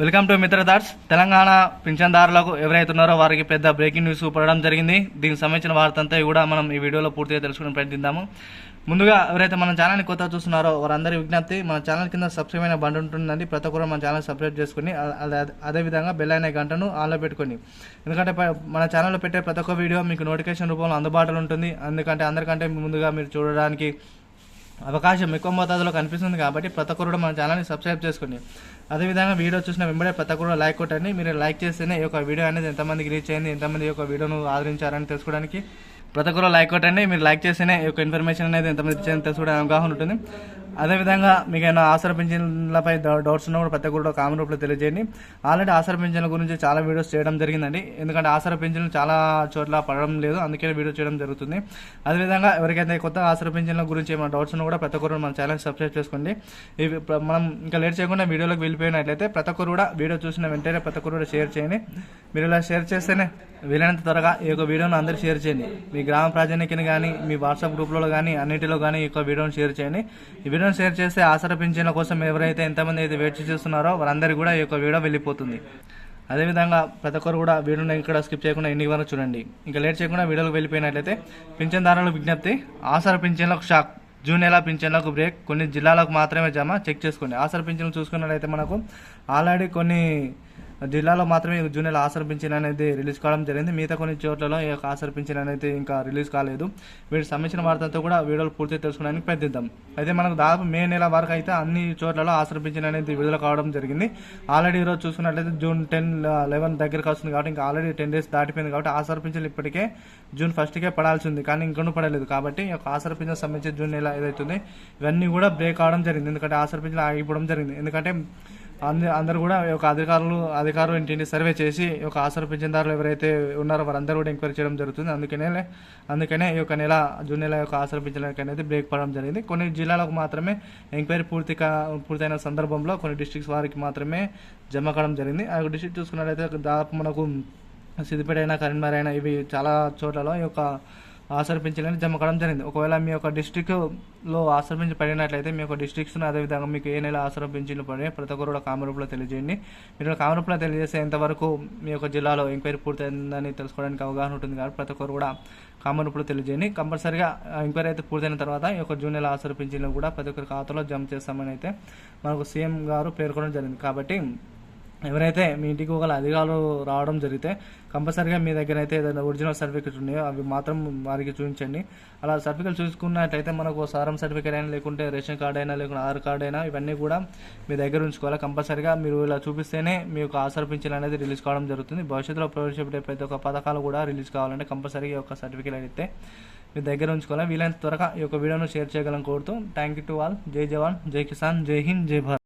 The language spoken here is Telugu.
వెల్కమ్ టు మిత్ర దాట్స్ తెలంగాణ పింఛన్దారులకు ఎవరైతే ఉన్నారో వారికి పెద్ద బ్రేకింగ్ న్యూస్ పడడం జరిగింది. దీనికి సంబంధించిన వార్తంతా కూడా మనం ఈ వీడియోలో పూర్తిగా తెలుసుకుని ప్రయత్నిద్దాము. ముందుగా ఎవరైతే మన ఛానల్ని కొత్త చూస్తున్నారో వారందరి విజ్ఞప్తి మన ఛానల్ కింద సబ్స్క్రైబ్ అయిన బండి ఉంటుందండి. ప్రతి ఒక్కరు మన ఛానల్ సబ్స్క్రైబ్ చేసుకుని అదే- అదేవిధంగా బెల్ అయిన గంటను ఆన్లో పెట్టుకొని. ఎందుకంటే మన ఛానల్లో పెట్టే ప్రతి ఒక్క వీడియో మీకు నోటిఫికేషన్ రూపంలో అందుబాటులో ఉంటుంది. ఎందుకంటే అందరికంటే ముందుగా మీరు చూడడానికి అవకాశం ఎక్కువ మోతాదులో కనిపిస్తుంది కాబట్టి ప్రతి ఒక్కరు మన ఛానల్ని సబ్స్క్రైబ్ చేసుకోండి అదేవిధంగా వీడియో చూసిన వెంబడే ప్రతి ఒక్కరు లైక్ కొట్టండి. మీరు లైక్ చేస్తేనే ఈ యొక్క వీడియో అనేది ఎంతమందికి రీచ్ అయింది ఎంతమంది ఈ యొక్క వీడియోను ఆదరించారని తెలుసుకోవడానికి ప్రతి ఒక్కరు లైక్ కొట్టండి. మీరు లైక్ చేస్తేనే ఈ యొక్క ఇన్ఫర్మేషన్ అనేది ఎంతమంది రీచ్ అయింది తెలుసుకోవడానికి అవగాహన ఉంటుంది. అదేవిధంగా మీకు ఏమైనా ఆసర పింఛన్లపై డౌట్స్ ఉన్నా కూడా ప్రతి ఒక్కరు కూడా కామెంట్ రూపంలో తెలియజేయండి. ఆల్రెడీ ఆసర పింఛన్ల గురించి చాలా వీడియోస్ చేయడం జరిగిందండి. ఎందుకంటే ఆసర పింఛన్లు చాలా చోట్ల పడడం లేదు. అందుకే వీడియో చేయడం జరుగుతుంది. అదేవిధంగా ఎవరికైతే కొత్త ఆసర పింఛన్ల గురించి ఏమైనా డౌట్స్ ఉన్నా కూడా ప్రతి ఒక్కరు మన ఛానల్ సబ్స్క్రైబ్ చేసుకోండి. ఇవి ప్ర- మనం ఇంకా లేట్ చేయకుండా వీడియోలోకి వెళ్ళిపోయినట్లయితే ప్రతి ఒక్కరు కూడా వీడియో చూసిన వెంటనే ప్రతి ఒక్కరు కూడా షేర్ చేయండి. మీరు ఇలా షేర్ చేస్తేనే వీలైనంత త్వరగా ఈ యొక్క వీడియోను అందరూ షేర్ చేయండి. మీ గ్రామ ప్రాజానికని కానీ మీ వాట్సాప్ గ్రూప్లో కానీ అన్నిటిలో కానీ ఈ యొక్క వీడియోను షేర్ చేయండి. ఈ వీడియోను షేర్ చేస్తే ఆసర పింఛన్ల కోసం ఎవరైతే ఎంతమంది అయితే వెయిట్ చేస్తున్నారో వారందరికీ కూడా ఈ యొక్క వీడియో వెళ్ళిపోతుంది. అదేవిధంగా ప్రతి ఒక్కరు కూడా వీడియోని ఇక్కడ స్కిప్ చేయకుండా ఎన్ని వరకు చూడండి. ఇంకా లేట్ చేయకుండా వీడియోకి వెళ్ళిపోయినట్లయితే పింఛన్దారుల విజ్ఞప్తి ఆసర పింఛన్లకు షాక్. జూన్ నెల పింఛన్లకు బ్రేక్. కొన్ని జిల్లాలకు మాత్రమే జమ. చెక్ చేసుకోండి. ఆసర పింఛన్లు చూసుకున్నట్లయితే మనకు ఆల్రెడీ కొన్ని జిల్లాలో మాత్రమే జూనియర్ జూన్ నెల పింఛన్ అనేది రిలీజ్ కావడం జరిగింది. మిగతా కొన్ని చోట్లలో ఈ యొక్క ఆసర పింఛన్ అనేది ఇంకా రిలీజ్ కాలేదు. వీటికి సంబంధించిన వార్తలతో కూడా వీడియోలు పూర్తి తెలుసుకోవడానికి ప్రయత్నిద్దాం. అయితే మనకు దాదాపు మే నెల వరకు అయితే అన్ని చోట్లలో ఆసర పింఛన్ అనేది విడుదల కావడం జరిగింది. ఆల్రెడీ ఈరోజు చూసుకున్నట్లయితే జూన్ టెన్ లెవెన్ దగ్గరికి వస్తుంది కాబట్టి ఇంకా ఆల్రెడీ టెన్ డేస్ దాటిపోయింది కాబట్టి ఆసర పింఛన్లు ఇప్పటికే జూన్ ఫస్ట్కే పడాల్సి ఉంది. కానీ ఇంకొన్ని పడలేదు కాబట్టి ఈ యొక్క ఆసర పింఛన్ సంబంధించి జూన్ నెల ఏదైతుంది ఇవన్నీ కూడా బ్రేక్ అవడం జరిగింది. ఎందుకంటే ఆసర పింఛన్ ఆగిపోవడం జరిగింది. ఎందుకంటే అందరు కూడా ఒక యొక్క అధికారులు అధికారులు ఇంటింటి సర్వే చేసి ఒక యొక్క పింఛన్దారులు ఎవరైతే ఉన్నారో వారందరూ కూడా ఎంక్వైరీ చేయడం జరుగుతుంది. అందుకనే అందుకనే ఈ యొక్క నెల జూన్ నెల యొక్క ఆసరా పింఛన్లకి అనేది బ్రేక్ పడడం జరిగింది. కొన్ని జిల్లాలకు మాత్రమే ఎంక్వైరీ పూర్తి కా పూర్తయిన సందర్భంలో కొన్ని డిస్ట్రిక్ట్స్ వారికి మాత్రమే జమ కావడం జరిగింది. ఆ యొక్క డిస్ట్రిక్ట్ చూసుకున్నట్లయితే దాదాపు మనకు సిద్దిపేట అయినా కరీంనగర్ అయినా ఇవి చాలా చోట్లలో ఈ యొక్క ఆసర జమ కావడం జరిగింది. ఒకవేళ మీ యొక్క డిస్టిక్లో ఆసర పడినట్లయితే మీ యొక్క డిస్ట్రిక్ట్స్ అదేవిధంగా మీకు ఏ నెల ఆసర పడి ప్రతి ఒక్కరు కూడా కామెంట్ రూపంలో తెలియజేయండి. మీరు కామెంట్ రూపంలో తెలియజేస్తే ఎంతవరకు మీ యొక్క జిల్లాలో ఎంక్వైరీ పూర్తయిందని తెలుసుకోవడానికి అవగాహన ఉంటుంది కాబట్టి ప్రతి ఒక్కరు కూడా కామెంట్ రూపంలో తెలియజేయండి. కంపల్సరీగా ఎంక్వైరీ అయితే పూర్తయిన తర్వాత ఈ యొక్క జూన్ నెల ఆసర కూడా ప్రతి ఒక్కరి ఖాతాలో జమ చేస్తామని అయితే మనకు సీఎం గారు పేర్కొనడం జరిగింది. కాబట్టి ఎవరైతే మీ ఇంటికి ఒకవేళ అధికారులు రావడం జరిగితే కంపల్సరీగా మీ దగ్గర అయితే ఏదైనా ఒరిజినల్ సర్టిఫికేట్ ఉన్నాయో అవి మాత్రం వారికి చూపించండి. అలా సర్టిఫికేట్ చూసుకున్నట్లయితే మనకు సారం సర్టిఫికేట్ అయినా లేకుంటే రేషన్ కార్డు అయినా లేకుంటే ఆధార్ కార్డు అయినా ఇవన్నీ కూడా మీ దగ్గర ఉంచుకోవాలి. కంపల్సరీగా మీరు ఇలా చూపిస్తేనే మీ యొక్క ఆసర పింఛన్ అనేది రిలీజ్ కావడం జరుగుతుంది. భవిష్యత్తులో ప్రవేశపెట్టే ప్రతి ఒక్క పథకాలు కూడా రిలీజ్ కావాలంటే కంపల్సరీగా ఈ యొక్క సర్టిఫికేట్ అయితే మీ దగ్గర ఉంచుకోవాలి. వీలైనంత త్వరగా ఈ యొక్క వీడియోను షేర్ చేయగలం కోరుతూ థ్యాంక్ యూ టు ఆల్. జై జవాన్ జై కిసాన్ జై హింద్ జై భారత్.